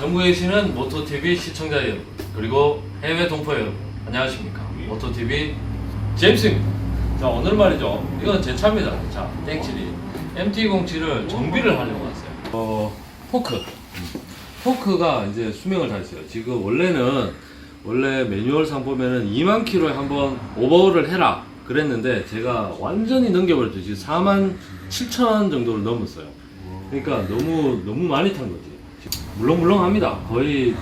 전국에 계시는 모토TV 시청자 여러분 그리고 해외 동포 여러분 안녕하십니까. 모토TV 제임스입니다. 자 오늘 말이죠. 이건 제 차입니다. 자 땡칠이. MT-07을 정비를 하려고 왔어요. 어 포크. 포크가 이제 수명을 다했어요. 지금 원래는 원래 매뉴얼상 보면은 2만 킬로에 한번 오버홀을 해라 그랬는데 제가 완전히 넘겨버렸죠. 지금 4만 7천 정도를 넘었어요. 그러니까 너무 너무 많이 탄 거지 물렁물렁합니다. 거의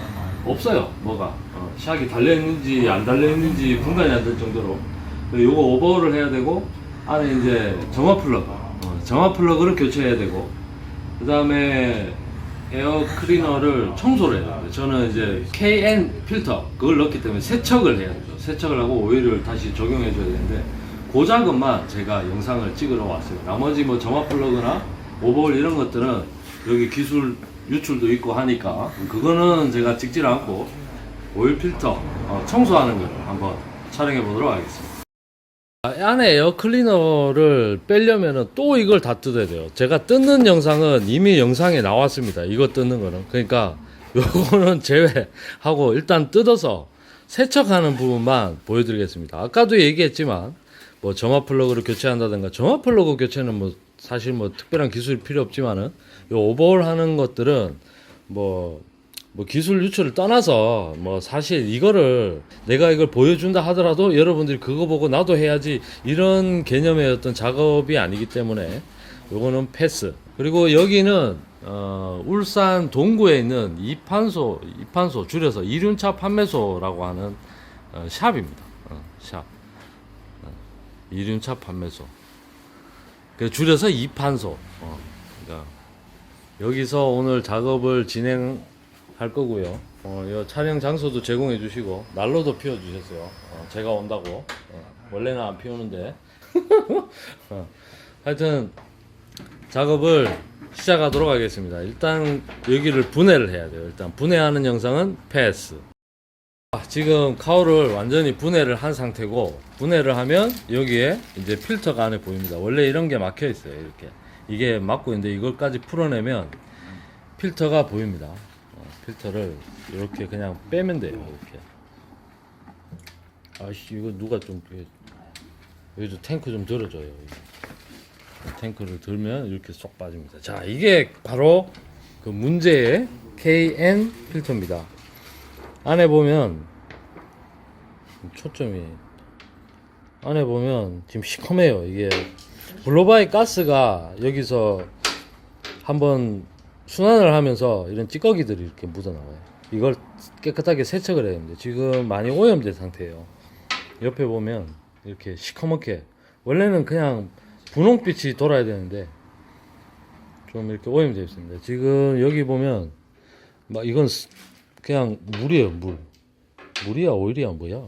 없어요. 뭐가 어, 샥이 달려 있는지 안 달려 있는지 분간이 안 될 정도로 요거 오버를 해야 되고 안에 이제 정화 플러그 어, 정화 플러그를 교체해야 되고 그 다음에 에어 클리너를 청소를 해야 돼요. 저는 이제 KN 필터 그걸 넣기 때문에 세척을 해야 되죠. 세척을 하고 오일을 다시 적용해 줘야 되는데 그 작업만 제가 영상을 찍으러 왔어요. 나머지 뭐 정화 플러그나 오버홀 이런 것들은 여기 기술 유출도 있고 하니까 그거는 제가 찍질 않고 오일 필터 어, 청소하는 걸 한번 촬영해 보도록 하겠습니다. 안에 에어 클리너를 빼려면 또 이걸 다 뜯어야 돼요. 제가 뜯는 영상은 이미 영상에 나왔습니다. 이거 뜯는 거는. 그러니까 요거는 제외하고 일단 뜯어서 세척하는 부분만 보여드리겠습니다. 아까도 얘기했지만 뭐 정화 플러그를 교체한다든가 정화 플러그 교체는 뭐 사실 뭐 특별한 기술이 필요 없지만은 요 오버홀 하는 것들은 뭐, 뭐 기술 유출을 떠나서 뭐 사실 이거를 내가 이걸 보여준다 하더라도 여러분들이 그거 보고 나도 해야지 이런 개념의 어떤 작업이 아니기 때문에 요거는 패스. 그리고 여기는 어, 울산 동구에 있는 이판소, 이판소 줄여서 이륜차 판매소라고 하는 어, 샵입니다. 어, 샵. 어, 이륜차 판매소. 그 줄여서 이판소. 어, 여기서 오늘 작업을 진행할 거고요. 어, 이 촬영 장소도 제공해 주시고 난로도 피워 주셨어요. 어, 제가 온다고. 어, 원래는 안 피우는데. 어, 하여튼 작업을 시작하도록 하겠습니다. 일단 여기를 분해를 해야 돼요. 일단 분해하는 영상은 패스. 아, 지금 카우를 완전히 분해를 한 상태고 분해를 하면 여기에 이제 필터가 안에 보입니다. 원래 이런 게 막혀 있어요. 이렇게 이게 막고 있는데 이걸까지 풀어내면 필터가 보입니다. 어, 필터를 이렇게 그냥 빼면 돼요. 이렇게. 아씨 이거 누가 좀 여기도 탱크 좀 들어줘요. 탱크를 들면 이렇게 쏙 빠집니다. 자 이게 바로 그 문제의 KN 필터입니다. 안에 보면 초점이 안에 보면 지금 시커매요 이게 블로바의 가스가 여기서 한번 순환을 하면서 이런 찌꺼기들이 이렇게 묻어 나와요. 이걸 깨끗하게 세척을 해야 됩니다. 지금 많이 오염된 상태예요. 옆에 보면 이렇게 시커멓게. 원래는 그냥 분홍빛이 돌아야 되는데 좀 이렇게 오염되어 있습니다. 지금 여기 보면 막 이건 스- 그냥 물이에요 물. 물이야 오일이야 뭐야?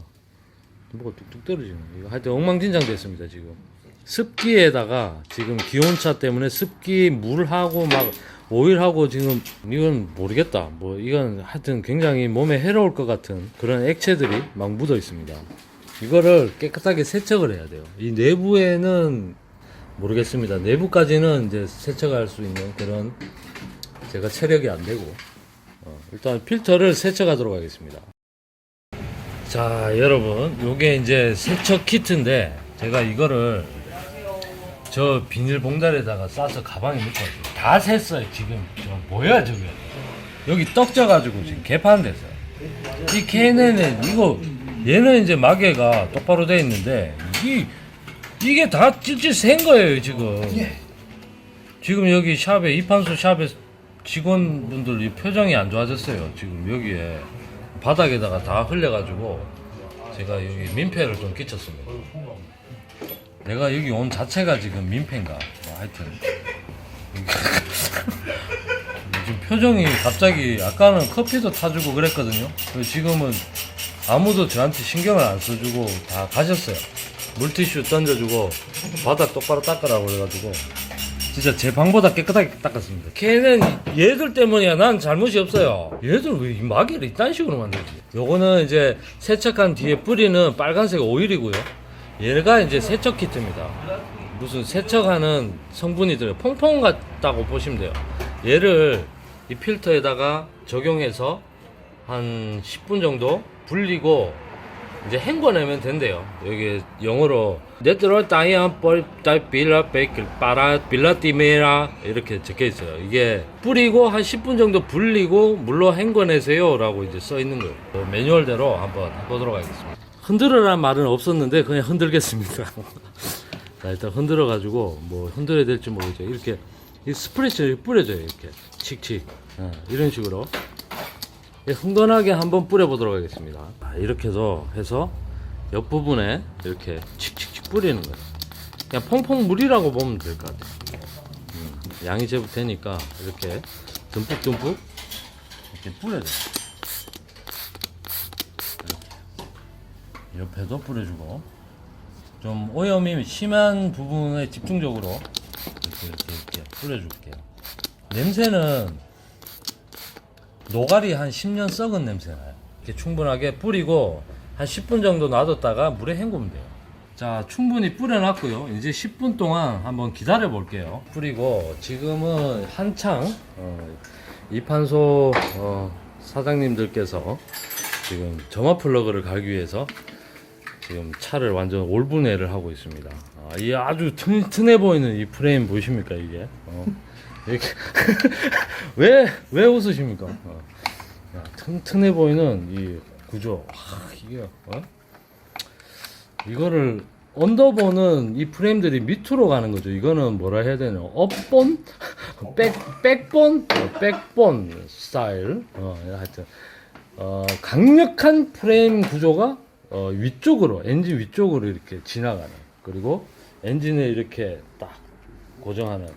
뭐가 뚝뚝 떨어지네 이거 하여튼 엉망진창 됐습니다 지금 습기에다가 지금 기온차 때문에 습기 물하고 막 오일하고 지금 이건 모르겠다. 뭐 이건 하여튼 굉장히 몸에 해로울 것 같은 그런 액체들이 막 묻어 있습니다. 이거를 깨끗하게 세척을 해야 돼요. 이 내부에는 모르겠습니다. 내부까지는 이제 세척할 수 있는 그런 제가 체력이 안 되고 어, 일단 필터를 세척하도록 하겠습니다. 자, 여러분, 요게 이제 세척 키트인데 제가 이거를 저 비닐봉다리에다가 싸서 가방에 넣고 왔어요. 다 샜어요, 지금. 저 뭐야, 저게. 여기 떡 져가지고 지금 개판 됐어요. 이 걔네는 이거 얘는 이제 마개가 똑바로 돼 있는데 이 이게 다 찔찔 센 거예요, 지금. 지금 여기 샵에 이판소 샵에 직원분들 이 표정이 안 좋아졌어요. 지금 여기에 바닥에다가 다 흘려가지고 제가 여기 민폐를 좀 끼쳤습니다. 내가 여기 온 자체가 지금 민폐인가? 뭐 하여튼 지금 표정이 갑자기 아까는 커피도 타주고 그랬거든요. 지금은 아무도 저한테 신경을 안 써주고 다 가셨어요. 물티슈 던져주고 바닥 똑바로 닦으라고 그래가지고 진짜 제 방보다 깨끗하게 닦았습니다. 걔는 얘들 때문이야. 난 잘못이 없어요. 얘들 왜 이 마개를 이딴 식으로 만들지? 요거는 이제 세척한 뒤에 뿌리는 빨간색 오일이고요. 얘가 이제 세척 키트입니다. 무슨 세척하는 성분이 들어요. 퐁퐁 같다고 보시면 돼요. 얘를 이 필터에다가 적용해서 한 10분 정도 불리고 이제 헹궈내면 된대요. 여기 영어로 네트로 다이안 뻘 빌라 베이클 빠라 빌라 티메라 이렇게 적혀 있어요. 이게 뿌리고 한 10분 정도 불리고 물로 헹궈내세요라고 이제 써 있는 거예요. 그 매뉴얼대로 한번 해보도록 하겠습니다. 흔들으란 말은 없었는데 그냥 흔들겠습니다. 자 일단 흔들어 가지고 뭐 흔들어야 될지 모르죠. 이렇게 이 스프레쉬를 뿌려줘요. 이렇게 칙칙 어, 이런 식으로 예, 흥건하게 한번 뿌려보도록 하겠습니다. 아, 이렇게 해서 해서 옆 부분에 이렇게 칙칙칙 뿌리는 거예요. 그냥 퐁퐁 물이라고 보면 될 것 같아요. 음, 양이 제법 되니까 이렇게 듬뿍듬뿍 이렇게 뿌려줘요. 옆에도 뿌려주고 좀 오염이 심한 부분에 집중적으로 이렇게 이렇게, 이렇게 뿌려줄게요. 냄새는 노가리 한 10년 썩은 냄새 나요. 이렇게 충분하게 뿌리고 한 10분 정도 놔뒀다가 물에 헹구면 돼요. 자, 충분히 뿌려놨고요. 이제 10분 동안 한번 기다려 볼게요. 뿌리고 지금은 한창 어, 이판소 어, 사장님들께서 지금 점화 플러그를 갈기 위해서 지금 차를 완전 올분해를 하고 있습니다. 아, 이 아주 튼튼해 보이는 이 프레임 보이십니까 이게? 어. 이렇게 왜 왜 웃으십니까? 어. 야, 튼튼해 보이는 이 구조. 아, 이게 어? 이거를 언더본은 이 프레임들이 밑으로 가는 거죠. 이거는 뭐라 해야 되나? 업본, 백 백본, 어, 백본 스타일. 어, 하여튼 어, 강력한 프레임 구조가 어, 위쪽으로 엔진 위쪽으로 이렇게 지나가는. 그리고 엔진을 이렇게 딱 고정하는.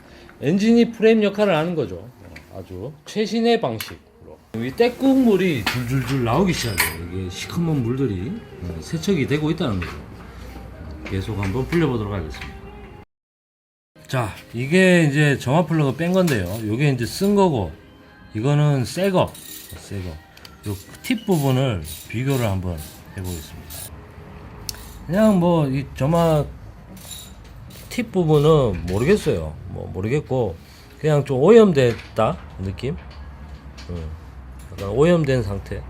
엔진이 프레임 역할을 하는 거죠. 어, 아주 최신의 방식으로. 이 때국물이 줄줄줄 나오기 시작해요. 이게 시커먼 물들이 어, 세척이 되고 있다는 거죠. 어, 계속 한번 불려보도록 하겠습니다. 자, 이게 이제 점화 플러그 뺀 건데요. 요게 이제 쓴 거고, 이거는 새 거, 새 거. 요 팁 부분을 비교를 한번 해보겠습니다. 그냥 뭐, 이 점화 팁 부분은 모르겠어요. 뭐, 모르겠고, 그냥 좀 오염됐다, 느낌? 음, 약간 오염된 상태.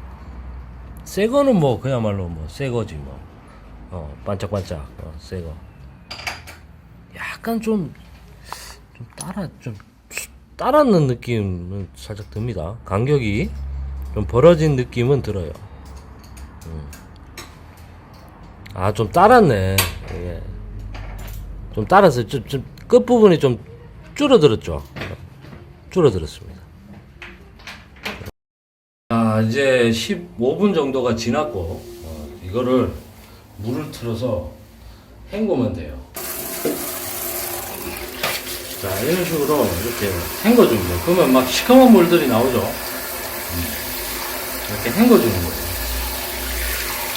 새 거는 뭐, 그야말로 뭐, 새 거지, 뭐. 어, 반짝반짝, 어, 새 거. 약간 좀, 좀 따라, 좀, 따랐는 느낌은 살짝 듭니다. 간격이 좀 벌어진 느낌은 들어요. 음. 아, 좀 따랐네. 이게. 좀 따라서 좀, 좀 끝부분이 좀 줄어들었죠. 줄어들었습니다. 아, 이제 15분 정도가 지났고, 어, 이거를 물을 틀어서 헹구면 돼요. 자, 이런 식으로 이렇게 헹궈줍니다. 그러면 막 시커먼 물들이 나오죠. 음. 이렇게 헹궈주는 거예요.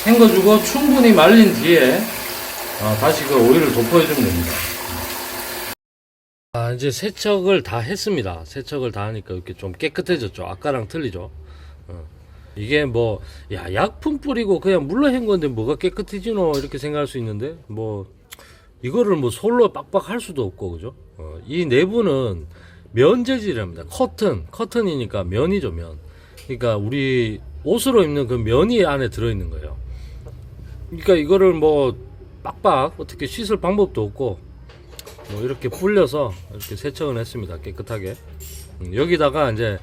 헹궈주고 충분히 말린 뒤에 어, 다시 그 오일을 도포해주면 됩니다. 아, 이제 세척을 다 했습니다. 세척을 다 하니까 이렇게 좀 깨끗해졌죠. 아까랑 틀리죠. 어. 이게 뭐, 야, 약품 뿌리고 그냥 물로 헹 건데 뭐가 깨끗해지노? 이렇게 생각할 수 있는데, 뭐, 이거를 뭐 솔로 빡빡 할 수도 없고, 그죠? 어, 이 내부는 면 재질입니다. 커튼, 커튼이니까 면이죠, 면. 그러니까 우리 옷으로 입는 그 면이 안에 들어있는 거예요. 그러니까 이거를 뭐 빡빡 어떻게 씻을 방법도 없고 뭐 이렇게 불려서 이렇게 세척을 했습니다 깨끗하게. 음, 여기다가 이제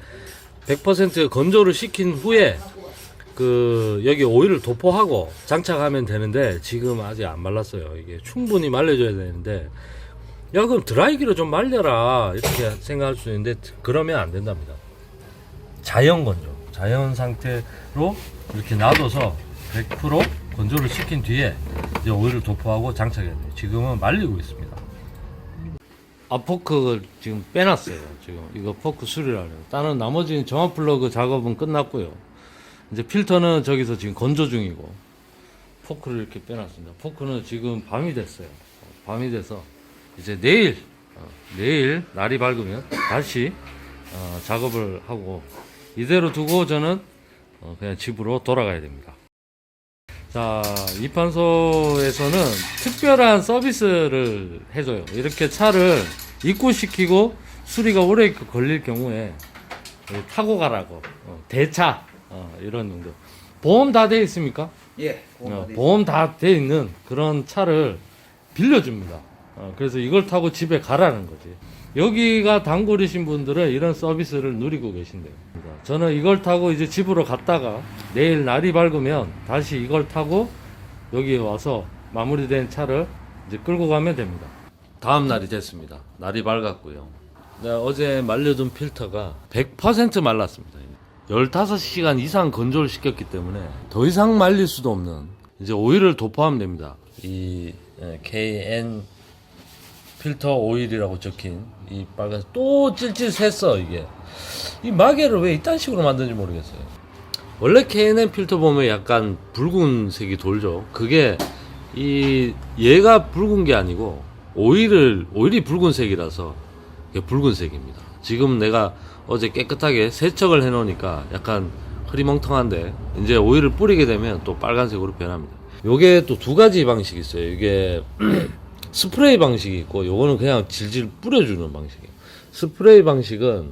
100% 건조를 시킨 후에 그 여기 오일을 도포하고 장착하면 되는데 지금 아직 안 말랐어요. 이게 충분히 말려줘야 되는데. 야 그럼 드라이기로 좀 말려라. 이렇게 생각할 수 있는데 그러면 안 된답니다. 자연 건조 자연 상태로 이렇게 놔둬서 100% 건조를 시킨 뒤에 이제 오일을 도포하고 장착해야 돼요. 지금은 말리고 있습니다. 아 포크를 지금 빼놨어요. 지금 이거 포크 수리를 하려고. 다른 나머지는 정화 플러그 작업은 끝났고요. 이제 필터는 저기서 지금 건조 중이고 포크를 이렇게 빼놨습니다. 포크는 지금 밤이 됐어요. 밤이 돼서 이제 내일 어, 내일 날이 밝으면 다시 어, 작업을 하고 이대로 두고 저는 어, 그냥 집으로 돌아가야 됩니다. 자, 이판소에서는 특별한 서비스를 해줘요. 이렇게 차를 입고시키고 수리가 오래 걸릴 경우에 타고 가라고 어, 대차 어, 이런 정도 보험 다 돼 있습니까? 예. 어, 보험 다 돼 있는 그런 차를 빌려줍니다. 어, 그래서 이걸 타고 집에 가라는 거지. 여기가 단골이신 분들은 이런 서비스를 누리고 계신대요. 저는 이걸 타고 이제 집으로 갔다가 내일 날이 밝으면 다시 이걸 타고 여기 와서 마무리된 차를 이제 끌고 가면 됩니다. 다음 날이 됐습니다. 날이 밝았고요. 내가 어제 말려둔 필터가 100% 말랐습니다. 15시간 이상 건조를 시켰기 때문에 더 이상 말릴 수도 없는 이제 오일을 도포하면 됩니다. 이 예, KN 필터 오일이라고 적힌 이 빨간 또 찔찔 샜어 이게 이 마개를 왜 이딴 식으로 만드는지 모르겠어요. 원래 KNN 필터 보면 약간 붉은색이 돌죠. 그게 이 얘가 붉은 게 아니고 오일을 오일이 붉은색이라서 이게 붉은색입니다. 지금 내가 어제 깨끗하게 세척을 해 놓으니까 약간 흐리멍텅한데 이제 오일을 뿌리게 되면 또 빨간색으로 변합니다. 요게 또 두 가지 방식이 있어요. 이게 스프레이 방식이 있고 요거는 그냥 질질 뿌려주는 방식이에요. 스프레이 방식은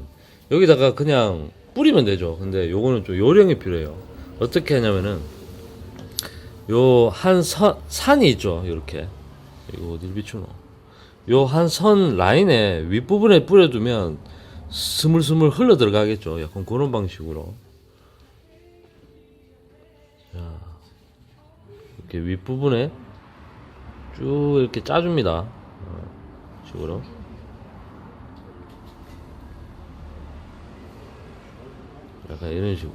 여기다가 그냥 뿌리면 되죠. 근데 요거는 좀 요령이 필요해요. 어떻게 하냐면은 요 한 선 산이 있죠. 이렇게 이거 어디 비추노? 요 한 선 라인에 윗부분에 뿌려두면 스물스물 흘러 들어가겠죠. 약간 그런 방식으로. 자, 이렇게 윗부분에 쭉 이렇게 짜줍니다. 어, 식으로. 약간 이런 식으로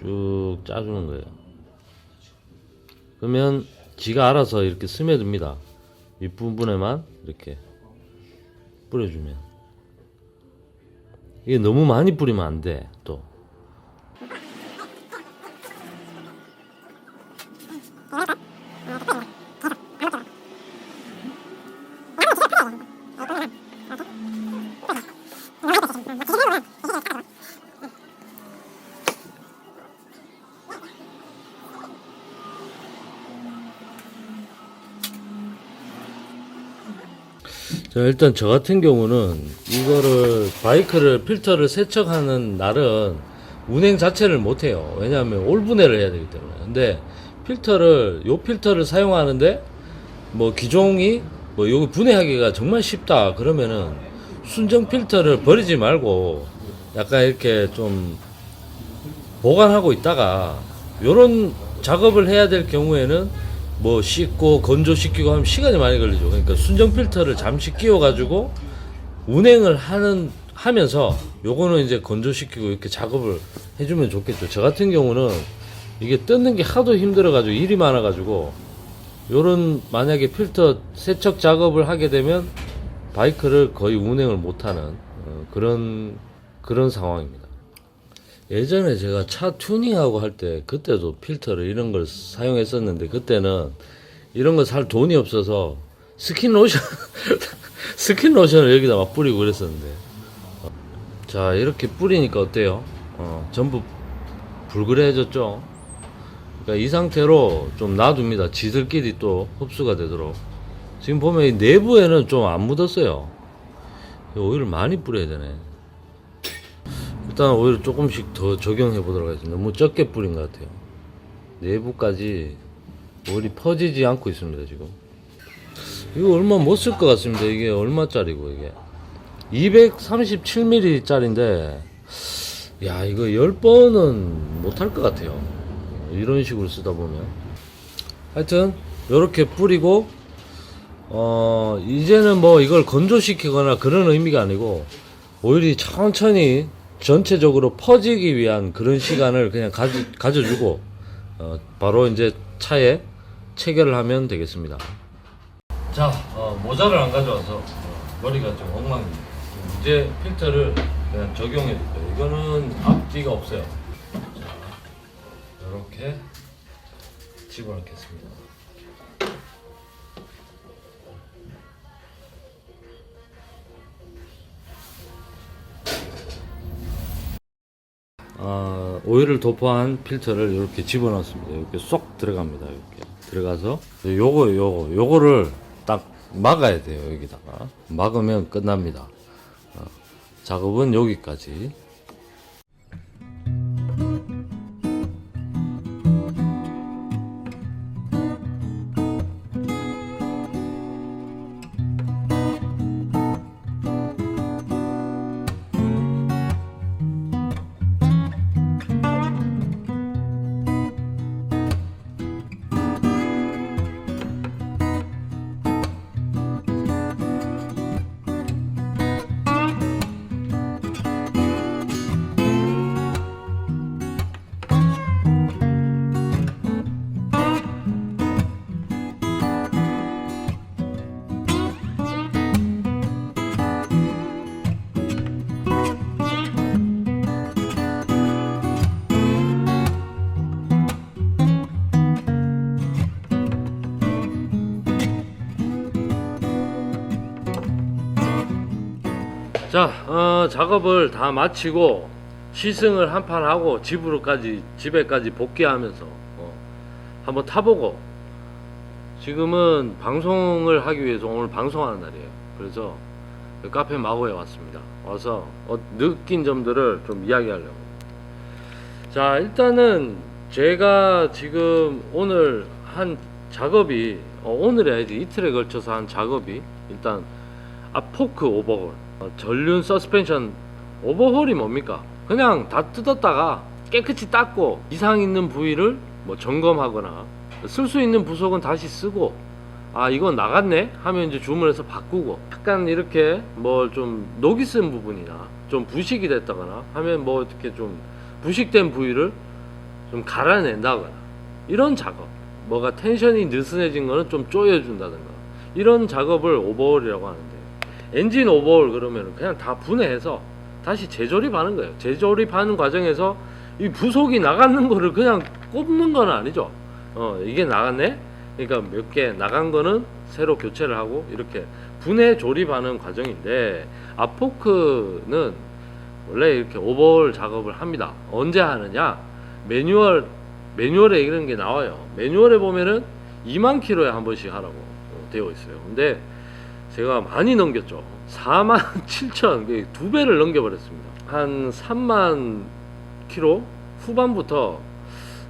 쭉 짜주는 거예요. 그러면 지가 알아서 이렇게 스며듭니다. 윗부분에만 이렇게 뿌려주면 이게 너무 많이 뿌리면 안 돼. 또 일단 저 같은 경우는 이거를 바이크를 필터를 세척하는 날은 운행 자체를 못 해요. 왜냐하면 올분해를 해야 되기 때문에. 근데 필터를 요 필터를 사용하는데 뭐 기종이 뭐 요거 분해하기가 정말 쉽다 그러면은 순정 필터를 버리지 말고 약간 이렇게 좀 보관하고 있다가 요런 작업을 해야 될 경우에는 뭐 씻고 건조시키고 하면 시간이 많이 걸리죠. 그러니까 순정 필터를 잠시 끼워 가지고 운행을 하는 하면서 요거는 이제 건조시키고 이렇게 작업을 해주면 좋겠죠. 저 같은 경우는 이게 뜯는 게 하도 힘들어 가지고 일이 많아 가지고 요런 만약에 필터 세척 작업을 하게 되면 바이크를 거의 운행을 못 하는 어, 그런 그런 상황입니다. 예전에 제가 차 튜닝하고 할 때 그때도 필터를 이런 걸 사용했었는데 그때는 이런 거 살 돈이 없어서 스킨 로션 스킨 로션을 여기다 막 뿌리고 그랬었는데 어, 자 이렇게 뿌리니까 어때요? 어, 전부 불그레해졌죠? 그러니까 이 상태로 좀 놔둡니다. 지들끼리 또 흡수가 되도록. 지금 보면 이 내부에는 좀 안 묻었어요. 오일을 많이 뿌려야 되네. 일단 오일을 조금씩 더 적용해 보도록 하겠습니다. 너무 적게 뿌린 것 같아요. 내부까지 오일이 퍼지지 않고 있습니다, 지금. 이거 얼마 못 쓸 것 같습니다. 이게 얼마짜리고, 이게. 237mm 짜리인데, 야, 이거 10번은 못할 것 같아요. 이런 식으로 쓰다 보면. 하여튼, 요렇게 뿌리고, 어, 이제는 뭐 이걸 건조시키거나 그런 의미가 아니고, 오일이 천천히 전체적으로 퍼지기 위한 그런 시간을 그냥 가지, 가져주고, 어, 바로 이제 차에 체결을 하면 되겠습니다. 자, 어, 모자를 안 가져와서 어, 머리가 좀 엉망입니다. 이제 필터를 그냥 적용해 줄게요. 이거는 앞뒤가 없어요. 자, 이렇게 집어넣겠습니다. 오일을 도포한 필터를 이렇게 집어넣습니다. 이렇게 쏙 들어갑니다. 이렇게 들어가서 요거 요거 요거를 딱 막아야 돼요. 여기다가 막으면 끝납니다. 어, 작업은 여기까지 어, 작업을 다 마치고 시승을 한판 하고 집으로까지 집에까지 복귀하면서 어, 한번 타보고 지금은 방송을 하기 위해서 오늘 방송하는 날이에요. 그래서 그 카페 마고에 왔습니다. 와서 어, 느낀 점들을 좀 이야기하려고. 자, 일단은 제가 지금 오늘 한 작업이 어, 오늘이 아니지 이틀에 걸쳐서 한 작업이 일단 아 포크 오버홀 어, 전륜 서스펜션 오버홀이 뭡니까? 그냥 다 뜯었다가 깨끗이 닦고 이상 있는 부위를 뭐 점검하거나 쓸 수 있는 부속은 다시 쓰고 아 이건 나갔네? 하면 이제 주문해서 바꾸고 약간 이렇게 뭐좀 녹이 쓴 부분이나 좀 부식이 됐다거나 하면 뭐 어떻게 좀 부식된 부위를 좀 갈아낸다거나 이런 작업. 뭐가 텐션이 느슨해진 거는 좀 조여준다든가. 이런 작업을 오버홀이라고 하는데 엔진 오버홀 그러면 그냥 다 분해해서 다시 재조립하는 거예요 재조립하는 과정에서 이 부속이 나가는 거를 그냥 꼽는 건 아니죠 어 이게 나갔네 그러니까 몇 개 나간 거는 새로 교체를 하고 이렇게 분해 조립하는 과정인데 아포크는 원래 이렇게 오버홀 작업을 합니다. 언제 하느냐? 매뉴얼 매뉴얼에 이런 게 나와요. 매뉴얼에 보면은 2만 킬로에 한 번씩 하라고 어, 되어 있어요. 근데 제가 많이 넘겼죠. 4만 7천 두 배를 넘겨버렸습니다. 한 3만 킬로 후반부터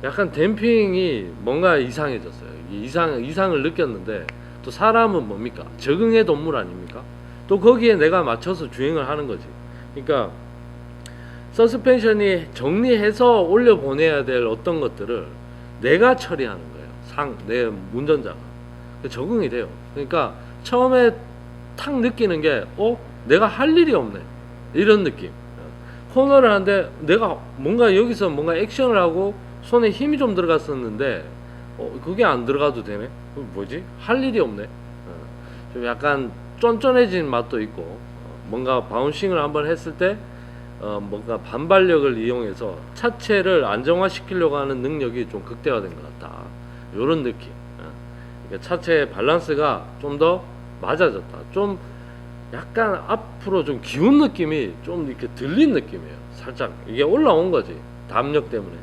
약간 댐핑이 뭔가 이상해졌어요. 이 이상 이상을 느꼈는데 또 사람은 뭡니까? 적응의 동물 아닙니까? 또 거기에 내가 맞춰서 주행을 하는 거지. 그러니까 서스펜션이 정리해서 올려 보내야 될 어떤 것들을 내가 처리하는 거예요. 상 내 운전자가 그 적응이 돼요. 그러니까 처음에 탁 느끼는 게 어? 내가 할 일이 없네. 이런 느낌. 코너를 하는데 내가 뭔가 여기서 뭔가 액션을 하고 손에 힘이 좀 들어갔었는데 어, 그게 안 들어가도 되네. 어, 뭐지? 할 일이 없네. 어, 좀 약간 쫀쫀해진 맛도 있고 어, 뭔가 바운싱을 한번 했을 때 어, 뭔가 반발력을 이용해서 차체를 안정화시키려고 하는 능력이 좀 극대화된 것 같다. 이런 느낌. 차체의 밸런스가 좀 더 맞아졌다. 좀 약간 앞으로 좀 기운 느낌이 좀 이렇게 들린 느낌이에요. 살짝 이게 올라온 거지. 담력 때문에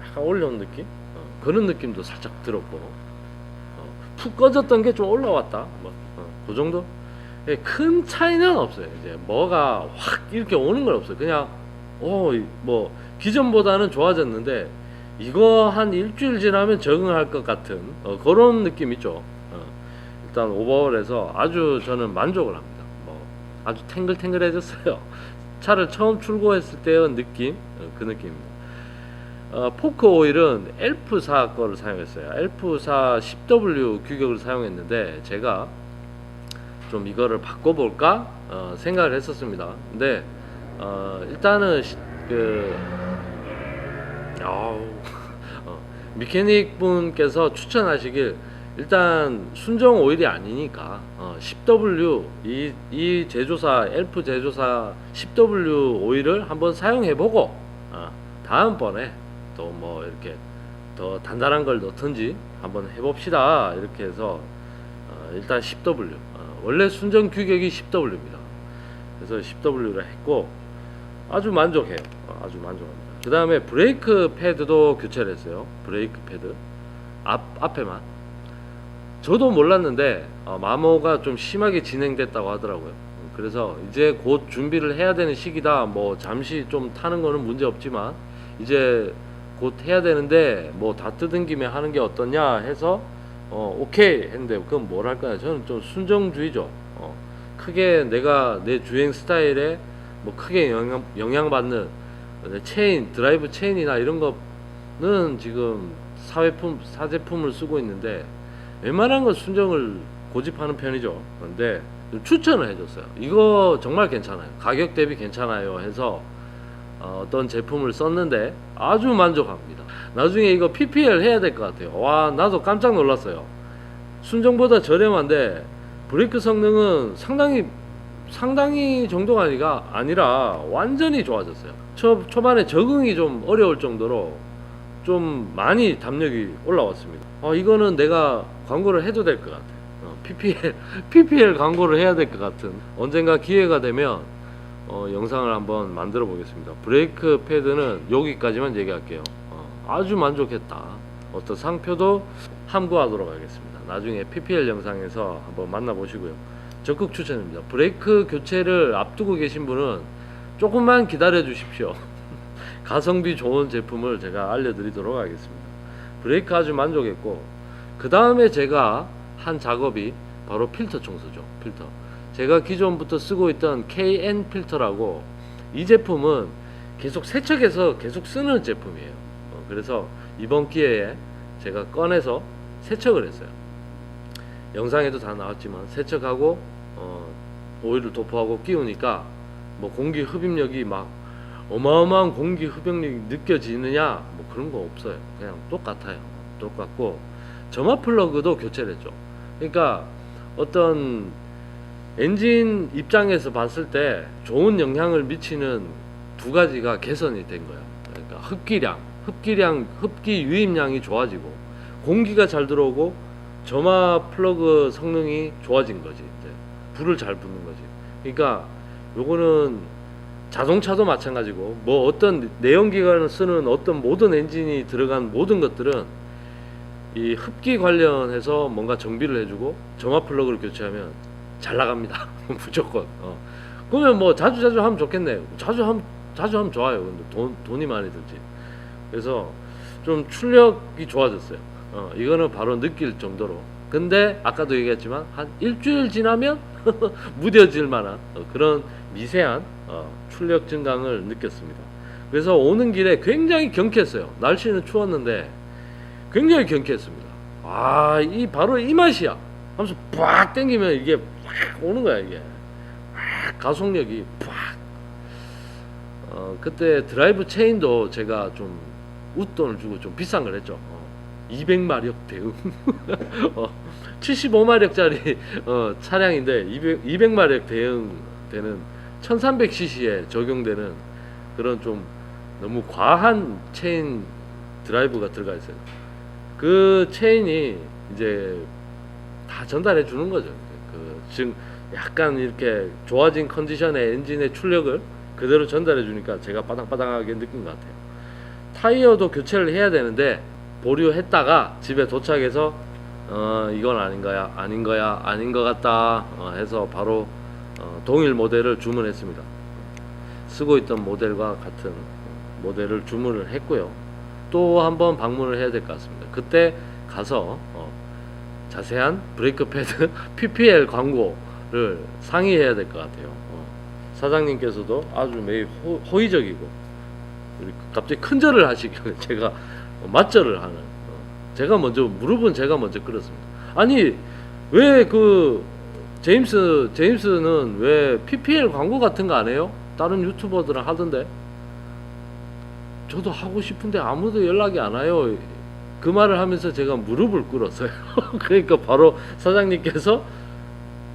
약간 올라온 느낌. 어, 그런 느낌도 살짝 들었고 어, 푹 꺼졌던 게 좀 올라왔다. 뭐, 어, 그 정도. 예, 큰 차이는 없어요. 이제 뭐가 확 이렇게 오는 건 없어요. 그냥 어뭐 기존보다는 좋아졌는데 이거 한 일주일 지나면 적응할 것 같은 어, 그런 느낌 있죠. 어, 일단 오버홀에서 아주 저는 만족을 합니다. 뭐 아주 탱글탱글해졌어요. 차를 처음 출고했을 때의 느낌 어, 그 느낌입니다. 어, 포크 오일은 엘프사 거를 사용했어요. 엘프사 10W 규격을 사용했는데 제가 좀 이거를 바꿔볼까 어, 생각을 했었습니다. 근데 어, 일단은 시, 그 어, 미케닉 분께서 추천하시길 일단 순정 오일이 아니니까 어, 10W 이, 이 제조사 엘프 제조사 10W 오일을 한번 사용해보고 어, 다음번에 또 뭐 이렇게 더 단단한 걸 넣든지 한번 해봅시다 이렇게 해서 어, 일단 10W 어, 원래 순정 규격이 10W입니다. 그래서 10W를 했고 아주 만족해요. 어, 아주 만족합니다. 그 다음에 브레이크 패드도 교체를 했어요. 브레이크 패드 앞 앞에만. 저도 몰랐는데 어, 마모가 좀 심하게 진행됐다고 하더라고요. 그래서 이제 곧 준비를 해야 되는 시기다. 뭐 잠시 좀 타는 거는 문제 없지만 이제 곧 해야 되는데 뭐 다 뜯은 김에 하는 게 어떠냐 해서 어 오케이 했는데 그럼 뭘 할까요? 저는 좀 순정주의죠. 어, 크게 내가 내 주행 스타일에 뭐 크게 영향 영향받는 내 체인 드라이브 체인이나 이런 거는 지금 사회품 사제품을 쓰고 있는데 웬만한 건 순정을 고집하는 편이죠. 그런데 좀 추천을 해줬어요. 이거 정말 괜찮아요. 가격 대비 괜찮아요. 해서 어, 어떤 제품을 썼는데 아주 만족합니다. 나중에 이거 PPL 해야 될 것 같아요. 와, 나도 깜짝 놀랐어요. 순정보다 저렴한데 브레이크 성능은 상당히 상당히 정도가 아니라 아니라 완전히 좋아졌어요. 초, 초반에 적응이 좀 어려울 정도로 좀 많이 담력이 올라왔습니다. 어, 이거는 내가 광고를 해도 될 것 같아요. 어, PPL PPL 광고를 해야 될 것 같은 언젠가 기회가 되면 어, 영상을 한번 만들어 보겠습니다. 브레이크 패드는 여기까지만 얘기할게요. 어, 아주 만족했다. 어떤 상표도 함구하도록 하겠습니다. 나중에 PPL 영상에서 한번 만나보시고요. 적극 추천입니다. 브레이크 교체를 앞두고 계신 분은 조금만 기다려 주십시오. 가성비 좋은 제품을 제가 알려드리도록 하겠습니다. 브레이크 아주 만족했고 그 다음에 제가 한 작업이 바로 필터 청소죠. 필터. 제가 기존부터 쓰고 있던 KN 필터라고 이 제품은 계속 세척해서 계속 쓰는 제품이에요. 어, 그래서 이번 기회에 제가 꺼내서 세척을 했어요. 영상에도 다 나왔지만 세척하고 어, 오일을 도포하고 끼우니까 뭐 공기 흡입력이 막 어마어마한 공기 흡입력이 느껴지느냐 뭐 그런 거 없어요. 그냥 똑같아요. 똑같고 점화 플러그도 교체를 했죠. 그러니까 어떤 엔진 입장에서 봤을 때 좋은 영향을 미치는 두 가지가 개선이 된 거예요. 그러니까 흡기량, 흡기량, 흡기 유입량이 좋아지고 공기가 잘 들어오고 점화 플러그 성능이 좋아진 거지. 이제 불을 잘 붙는 거지. 그러니까 요거는 자동차도 마찬가지고 뭐 어떤 내연기관을 쓰는 어떤 모든 엔진이 들어간 모든 것들은 이 흡기 관련해서 뭔가 정비를 해주고 점화 플러그를 교체하면 잘 나갑니다. 무조건. 어. 그러면 뭐 자주 자주 하면 좋겠네 자주 하면 자주 하면 좋아요. 근데 돈 돈이 많이 들지. 그래서 좀 출력이 좋아졌어요. 어, 이거는 바로 느낄 정도로. 근데 아까도 얘기했지만 한 일주일 지나면 무뎌질 만한 어, 그런 미세한 어, 출력 증강을 느꼈습니다. 그래서 오는 길에 굉장히 경쾌했어요. 날씨는 추웠는데 굉장히 경쾌했습니다. 아, 이 바로 이 맛이야. 하면서 빡 땡기면 이게 팍 오는 거야 이게. 팍 가속력이 팍. 어, 그때 드라이브 체인도 제가 좀 웃돈을 주고 좀 비싼 걸 했죠. 어, 200마력 대응. 어, 75마력짜리 어, 차량인데 200, 200마력 대응 되는 1300cc에 적용되는 그런 좀 너무 과한 체인 드라이브가 들어가 있어요. 그 체인이 이제 다 전달해 주는 거죠. 그 지금 약간 이렇게 좋아진 컨디션의 엔진의 출력을 그대로 전달해 주니까 제가 바닥바닥하게 느낀 것 같아요. 타이어도 교체를 해야 되는데 보류했다가 집에 도착해서 어 이건 아닌 거야, 아닌 거야, 아닌 것 같다 어, 해서 바로 어, 동일 모델을 주문했습니다. 쓰고 있던 모델과 같은 모델을 주문을 했고요. 또 한번 방문을 해야 될 것 같습니다. 그때 가서 어, 자세한 브레이크 패드 PPL 광고를 상의해야 될 것 같아요. 어, 사장님께서도 아주 매우 호, 호의적이고 갑자기 큰 절을 하시길래 제가 어, 맞절을 하는 어, 제가 먼저 무릎은 제가 먼저 꿇었습니다. 아니 왜 그 제임스 제임스는 왜 PPL 광고 같은 거 안 해요? 다른 유튜버들은 하던데 저도 하고 싶은데 아무도 연락이 안 와요. 그 말을 하면서 제가 무릎을 꿇었어요. 그러니까 바로 사장님께서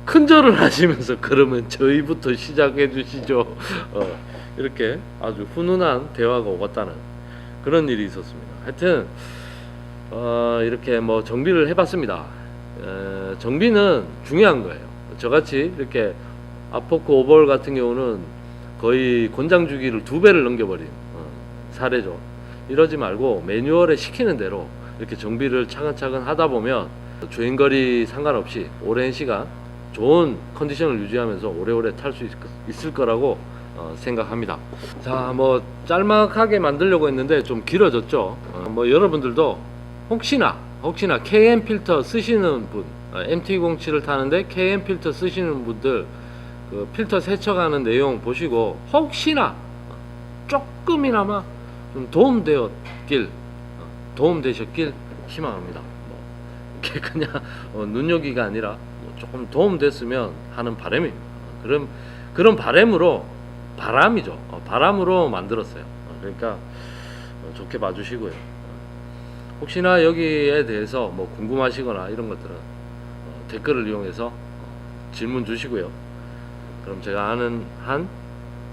큰절을 하시면서 그러면 저희부터 시작해 주시죠. 어, 이렇게 아주 훈훈한 대화가 오갔다는 그런 일이 있었습니다. 하여튼 어, 이렇게 뭐 정비를 해봤습니다. 에, 정비는 중요한 거예요. 저같이 이렇게 아포크 오버홀 같은 경우는 거의 권장 주기를 두 배를 넘겨버린 어, 사례죠. 이러지 말고 매뉴얼에 시키는 대로 이렇게 정비를 차근차근 하다 보면 주행거리 상관없이 오랜 시간 좋은 컨디션을 유지하면서 오래오래 탈 수 있을 거라고 어, 생각합니다. 자, 뭐 짤막하게 만들려고 했는데 좀 길어졌죠. 어, 뭐 여러분들도 혹시나 혹시나 KM 필터 쓰시는 분, 어, MT07을 타는데 KM 필터 쓰시는 분들 그 필터 세척하는 내용 보시고 혹시나 조금이나마 좀 도움되었길 어, 도움되셨길 희망합니다. 뭐 그냥 어, 눈요기가 아니라 뭐 조금 도움됐으면 하는 바람입니다. 어, 그런 그런 바람으로 바람이죠. 어, 바람으로 만들었어요. 어, 그러니까 어, 좋게 봐주시고요. 어, 혹시나 여기에 대해서 뭐 궁금하시거나 이런 것들은 어, 댓글을 이용해서 어, 질문 주시고요. 그럼 제가 아는 한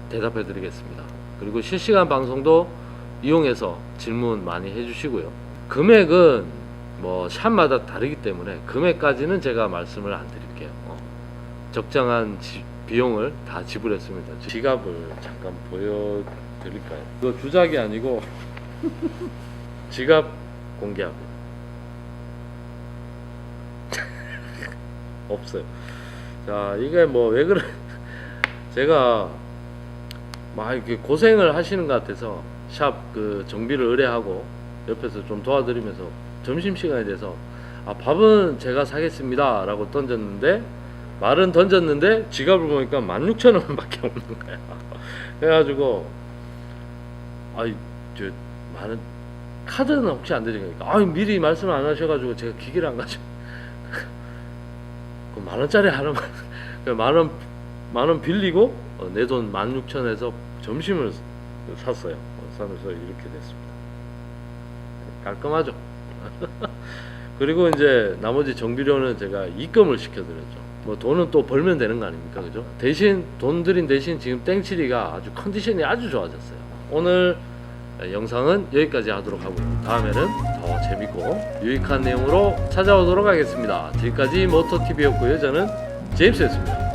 대답해 드리겠습니다. 그리고 실시간 방송도 이용해서 질문 많이 해주시고요. 금액은 뭐 샵마다 다르기 때문에 금액까지는 제가 말씀을 안 드릴게요. 어, 적정한 지- 비용을 다 지불했습니다. 지갑을 잠깐 보여드릴까요? 이거 주작이 아니고 지갑 공개하고 없어요. 자 이게 뭐 왜 그래? 제가 막 이렇게 고생을 하시는 것 같아서 샵 그 정비를 의뢰하고 옆에서 좀 도와드리면서 점심 시간에 돼서 아 밥은 제가 사겠습니다 라고 던졌는데 말은 던졌는데 지갑을 보니까 16,000원 밖에 없는 거야. 그래가지고 아이 저 많은 카드는 혹시 안 되니까 아 미리 말씀 안 하셔가지고 제가 기계를 안 가지고 그 만 원짜리 하나만 만원 만원 빌리고 내돈 16,000원에서 점심을 샀어요. 어, 사면서 이렇게 됐습니다. 깔끔하죠. 그리고 이제 나머지 정비료는 제가 입금을 시켜드렸죠. 뭐 돈은 또 벌면 되는 거 아닙니까, 그죠? 대신 돈 들인 대신 지금 땡칠이가 아주 컨디션이 아주 좋아졌어요. 오늘 영상은 여기까지 하도록 하고요. 다음에는 더 재밌고 유익한 내용으로 찾아오도록 하겠습니다. 지금까지 모토TV였고요. 저는 제임스였습니다.